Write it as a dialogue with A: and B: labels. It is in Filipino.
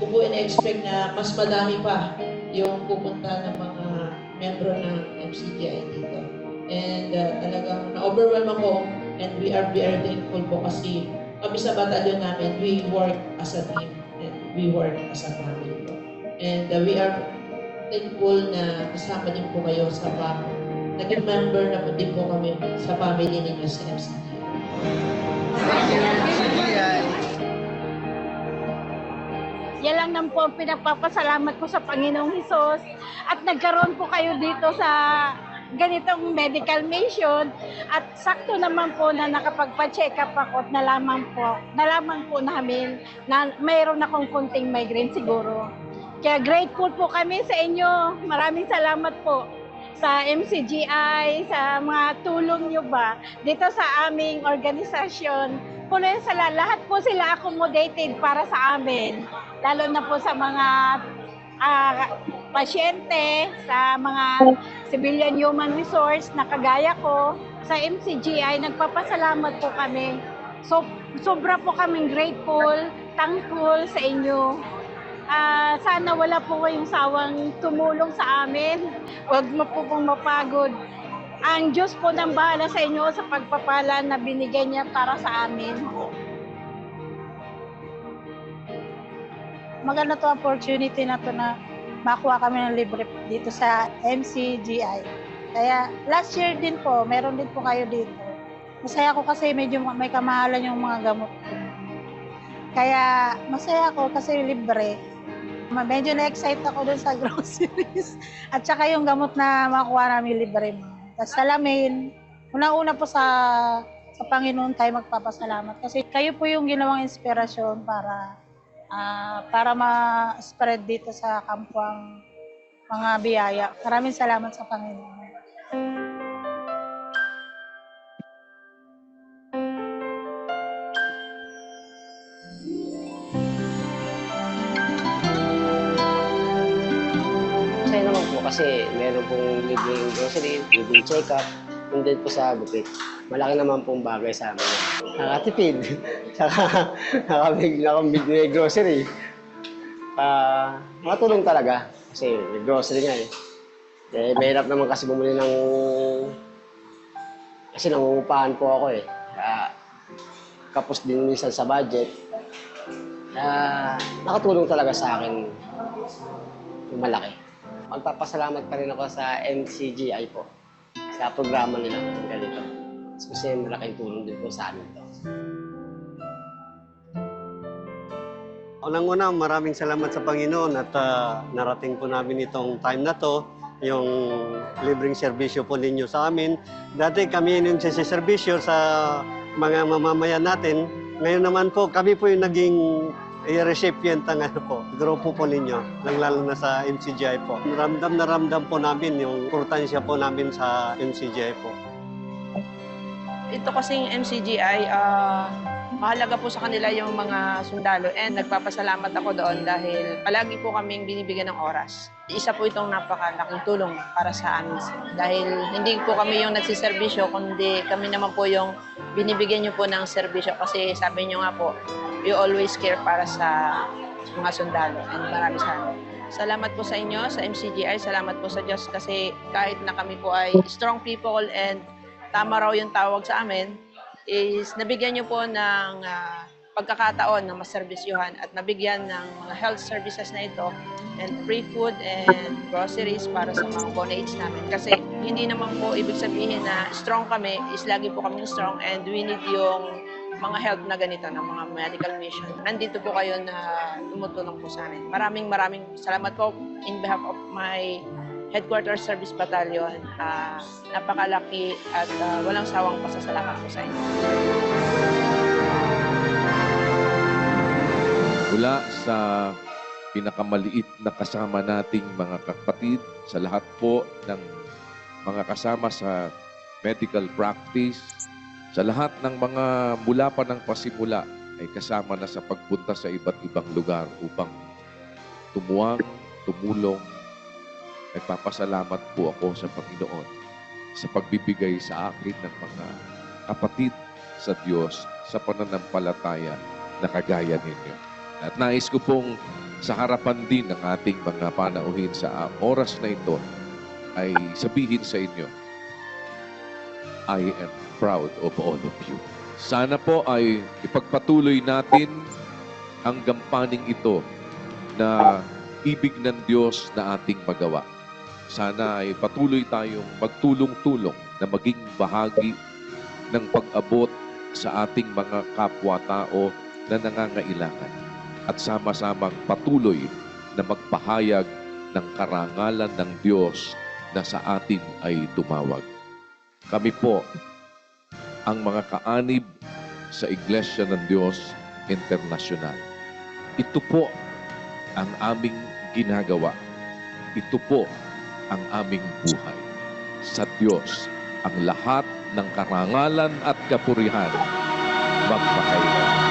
A: ko po in-expect na mas madami pa yung pupunta ng mga membro ng MCGI dito. And uh, talagang na-overwhelm ako and we are very thankful po kasi kami sa batalyon namin, we work as a team and we work as a family. And uh, we are thankful na kasama din po kayo sa family. Naging member na po din po kami sa family ninyo sa MCGI.
B: Yan lang naman po ang ko sa Panginoong Hesus. At nagkaroon po kayo dito sa ganitong medical mission at sakto naman po na nakapagpa-check up ako at nalaman po, nalaman po namin na mayroon akong konting migraine siguro. Kaya grateful po kami sa inyo. Maraming salamat po sa MCGI, sa mga tulong nyo ba dito sa aming organisasyon. Puno sa lahat po sila accommodated para sa amin. Lalo na po sa mga ah, pasyente, sa mga civilian human resource na kagaya ko. Sa MCGI, nagpapasalamat po kami. So, sobra po kaming grateful, thankful sa inyo. Ah, sana wala po kayong sawang tumulong sa amin. Huwag mo po pong mapagod. Ang Diyos po nang bahala sa inyo sa pagpapala na binigay niya para sa amin. Maganda to opportunity na to na makuha kami ng libre dito sa MCGI. Kaya last year din po, meron din po kayo dito. Masaya ko kasi medyo may kamahalan yung mga gamot. Kaya masaya ako kasi libre. Medyo na-excite ako dun sa groceries. At saka yung gamot na makuha namin libre mo. Tapos salamin. Una-una po sa sa Panginoon tayo magpapasalamat. Kasi kayo po yung ginawang inspirasyon para ah, para ma-spread dito sa kampuang mga biyaya. Maraming salamat sa Panginoon.
C: Kasi meron pong libreng grocery, libreng check-up, and then po sa gupit. Malaki naman pong bagay sa amin. Nakatipid. Saka nakamig na yung grocery. Ah, makatulong talaga. Kasi may grocery nga eh. Eh, mahirap naman kasi bumili ng... Kasi nangungupahan po ako eh. Kaya, kapos din minsan sa budget. Kaya, nakatulong talaga sa akin yung malaki. Magpapasalamat pa rin ako sa MCGI po. Sa programa nila ng ganito. Kasi malaking tulong din po sa amin to.
D: Unang-una, maraming salamat sa Panginoon at ah, narating po namin itong time na to, yung libreng serbisyo po ninyo sa amin. Dati kami yung serbisyo sa mga mamamayan natin. Ngayon naman po, kami po yung naging eh, recipient ng ano po, grupo po ninyo, lang lalo na sa MCGI po. Ramdam na ramdam po namin yung importansya po namin sa MCGI po.
E: ito kasing MCGI, ah, mahalaga po sa kanila yung mga sundalo and nagpapasalamat ako doon dahil palagi po kaming binibigyan ng oras. Isa po itong napakalaking tulong para sa amin dahil hindi po kami yung nagsiservisyo kundi kami naman po yung binibigyan nyo po ng serbisyo kasi sabi nyo nga po, you always care para sa mga sundalo and marami salamat. Salamat po sa inyo, sa MCGI. Salamat po sa Diyos kasi kahit na kami po ay strong people and tama raw yung tawag sa amin, is nabigyan nyo po ng ah, pagkakataon na maservisyuhan at nabigyan ng mga health services na ito and free food and groceries para sa mga bonates namin. Kasi hindi naman po ibig sabihin na strong kami is lagi po kaming strong and we need yung mga help na ganito ng mga medical mission. Nandito po kayo na tumutulong po sa amin. Maraming maraming salamat po in behalf of my Headquarters Service Battalion. Ah, napakalaki at ah, walang sawang pasasalamat po sa inyo.
F: mula sa pinakamaliit na kasama nating mga kapatid, sa lahat po ng mga kasama sa medical practice, sa lahat ng mga mula pa ng pasimula ay kasama na sa pagpunta sa iba't ibang lugar upang tumuwang, tumulong. Nagpapasalamat po ako sa Panginoon sa pagbibigay sa akin ng mga kapatid sa Diyos sa pananampalataya na kagaya ninyo. At nais ko pong sa harapan din ng ating mga panauhin sa oras na ito ay sabihin sa inyo, I am proud of all of you. Sana po ay ipagpatuloy natin ang gampaning ito na ibig ng Diyos na ating magawa. Sana ay patuloy tayong magtulong-tulong na maging bahagi ng pag-abot sa ating mga kapwa-tao na nangangailangan at sama-samang patuloy na magpahayag ng karangalan ng Diyos na sa atin ay tumawag. Kami po ang mga kaanib sa Iglesia ng Diyos Internasyonal. Ito po ang aming ginagawa. Ito po ang aming buhay. Sa Diyos ang lahat ng karangalan at kapurihan magpakailan.